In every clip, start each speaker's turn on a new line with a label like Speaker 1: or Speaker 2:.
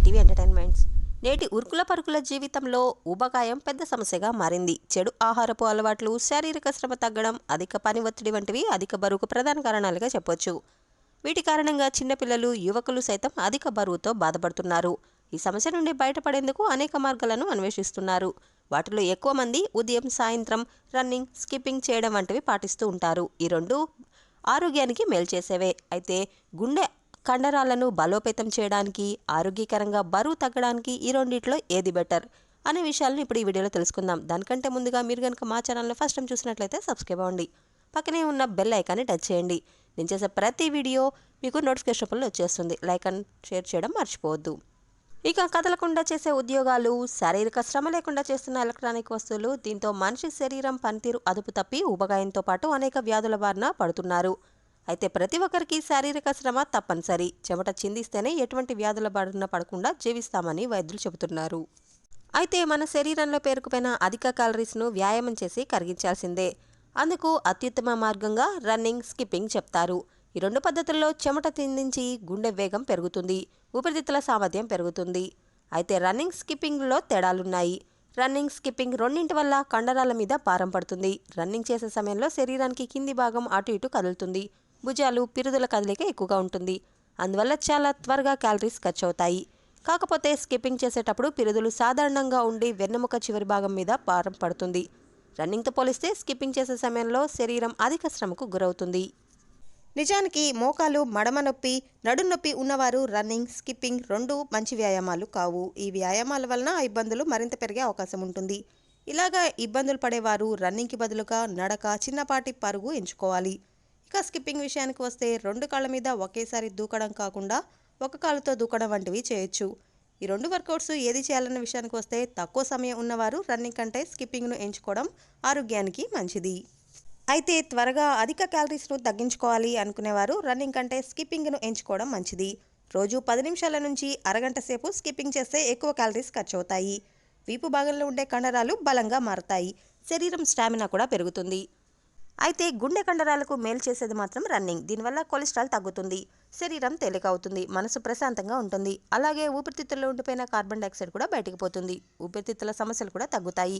Speaker 1: ITV entertainments. నేటి ఉరుకుల పరుకుల జీవితంలో ఊబకాయం పెద్ద సమస్యగా మారింది. చెడు ఆహారపు అలవాట్లు శారీరక శ్రమ తగ్గడం అధిక పని ఒత్తిడి వంటివి అధిక బరువుకు ప్రధాన కారణాలుగా చెప్పొచ్చు. వీటి కారణంగా చిన్నపిల్లలు యువకులు సైతం అధిక బరువుతో బాధపడుతున్నారు. ఈ సమస్య నుండి బయటపడేందుకు అనేక మార్గాలను అన్వేషిస్తున్నారు. వాటిలో ఎక్కువ మంది ఉదయం సాయంత్రం రన్నింగ్ స్కిప్పింగ్ చేయడం వంటివి పాటిస్తూ ఉంటారు. ఈ రెండు ఆరోగ్యానికి మేలు చేసేవే. అయితే గుండె కండరాలను బలోపేతం చేయడానికి ఆరోగ్యకరంగా బరువు తగ్గడానికి ఈ రెండిట్లో ఏది బెటర్ అనే విషయాలను ఇప్పుడు ఈ వీడియోలో తెలుసుకుందాం. దానికంటే ముందుగా మీరు కనుక మా ఛానల్ని ఫస్ట్ టైం చూసినట్లయితే సబ్స్క్రైబ్ అవ్వండి. పక్కనే ఉన్న బెల్ ఐకాన్ని టచ్ చేయండి. నేను చేసే ప్రతి వీడియో మీకు నోటిఫికేషన్ రూపంలో వచ్చేస్తుంది. లైక్ అండ్ షేర్ చేయడం మర్చిపోవద్దు. ఇక కదలకుండా చేసే ఉద్యోగాలు శారీరక శ్రమ లేకుండా చేస్తున్న ఎలక్ట్రానిక్ వస్తువులు దీంతో మనిషి శరీరం పనితీరు అదుపు తప్పి ఉపగాయంతో పాటు అనేక వ్యాధుల బారిన పడుతున్నారు. అయితే ప్రతి ఒక్కరికి శారీరక శ్రమ తప్పనిసరి. చెమట చిందిస్తేనే ఎటువంటి వ్యాధుల బారిన పడకుండా జీవిస్తామని వైద్యులు చెబుతున్నారు. అయితే మన శరీరంలో పేరుకుపోయిన అధిక క్యాలరీస్ను వ్యాయామం చేసి కరిగించాల్సిందే. అందుకు అత్యుత్తమ మార్గంగా రన్నింగ్ స్కిప్పింగ్ చెప్తారు. ఈ రెండు పద్ధతుల్లో చెమట తిందించి గుండె వేగం పెరుగుతుంది. ఊపిరితిత్తుల సామర్థ్యం పెరుగుతుంది. అయితే రన్నింగ్ స్కిప్పింగ్లో తేడాలున్నాయి. రన్నింగ్ స్కిప్పింగ్ రెండింటి వల్ల కండరాల మీద భారం పడుతుంది. రన్నింగ్ చేసే సమయంలో శరీరానికి కింది భాగం అటు ఇటు కదులుతుంది. భుజాలు పిరుదుల కదలిక ఎక్కువగా ఉంటుంది. అందువల్ల చాలా త్వరగా క్యాలరీస్ ఖర్చు అవుతాయి. కాకపోతే స్కిప్పింగ్ చేసేటప్పుడు పిరుదులు సాధారణంగా ఉండి వెన్నెముక చివరి భాగం మీద భారం పడుతుంది. రన్నింగ్తో పోలిస్తే స్కిప్పింగ్ చేసే సమయంలో శరీరం అధిక శ్రమకు గురవుతుంది. నిజానికి మోకాలు మడమ నొప్పి నడు నొప్పి ఉన్నవారు రన్నింగ్ స్కిప్పింగ్ రెండు మంచి వ్యాయామాలు కావు. ఈ వ్యాయామాల వలన ఇబ్బందులు మరింత పెరిగే అవకాశం ఉంటుంది. ఇలాగా ఇబ్బందులు పడేవారు రన్నింగ్కి బదులుగా నడక చిన్నపాటి పరుగు ఎంచుకోవాలి. ఇక స్కిప్పింగ్ విషయానికి వస్తే రెండు కాళ్ళ మీద ఒకేసారి దూకడం కాకుండా ఒక కాలుతో దూకడం వంటివి చేయొచ్చు. ఈ రెండు వర్కౌట్స్ ఏది చేయాలన్న విషయానికి వస్తే తక్కువ సమయం ఉన్నవారు రన్నింగ్ కంటే స్కిప్పింగ్ను ఎంచుకోవడం ఆరోగ్యానికి మంచిది. అయితే త్వరగా అధిక క్యాలరీస్ను తగ్గించుకోవాలి అనుకునేవారు రన్నింగ్ కంటే స్కిప్పింగ్ను ఎంచుకోవడం మంచిది. రోజు పది నిమిషాల నుంచి అరగంట సేపు స్కిప్పింగ్ చేస్తే ఎక్కువ క్యాలరీస్ ఖర్చు అవుతాయి వీపు భాగంలో ఉండే కండరాలు బలంగా మారతాయి. శరీరం స్టామినా కూడా పెరుగుతుంది. అయితే గుండె కండరాలకు మేలు చేసేది మాత్రం రన్నింగ్. దీనివల్ల కొలెస్ట్రాల్ తగ్గుతుంది. శరీరం తేలిక అవుతుంది మనసు ప్రశాంతంగా ఉంటుంది. అలాగే ఊపిరితిత్తుల్లో ఉండిపోయిన కార్బన్ డైఆక్సైడ్ కూడా బయటకు పోతుంది. ఊపిరితిత్తుల సమస్యలు కూడా తగ్గుతాయి.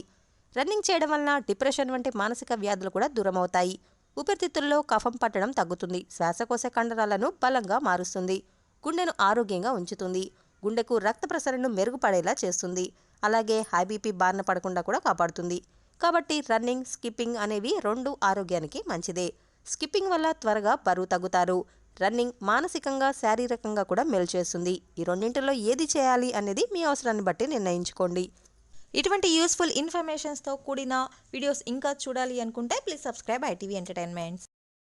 Speaker 1: రన్నింగ్ చేయడం వలన డిప్రెషన్ వంటి మానసిక వ్యాధులు కూడా దూరం అవుతాయి ఊపిరితిత్తుల్లో కఫం పట్టడం తగ్గుతుంది. శ్వాసకోశ కండరాలను బలంగా మారుస్తుంది. గుండెను ఆరోగ్యంగా ఉంచుతుంది. గుండెకు రక్త ప్రసరణను మెరుగుపడేలా చేస్తుంది. అలాగే హై బీపీ బారిన పడకుండా కూడా కాపాడుతుంది. కాబట్టి రన్నింగ్ స్కిప్పింగ్ అనేవి రెండు ఆరోగ్యానికి మంచిదే. స్కిప్పింగ్ వల్ల త్వరగా బరువు తగ్గుతారు. రన్నింగ్ మానసికంగా శారీరకంగా కూడా మేలు చేస్తుంది. ఈ రెండింటిలో ఏది చేయాలి అనేది మీ అవసరాన్ని బట్టి నిర్ణయించుకోండి.
Speaker 2: ఇటువంటి యూస్ఫుల్ ఇన్ఫర్మేషన్స్తో కూడిన వీడియోస్ ఇంకా చూడాలి అనుకుంటే ప్లీజ్ సబ్స్క్రైబ్ ఐటీవీ ఎంటర్టైన్మెంట్స్.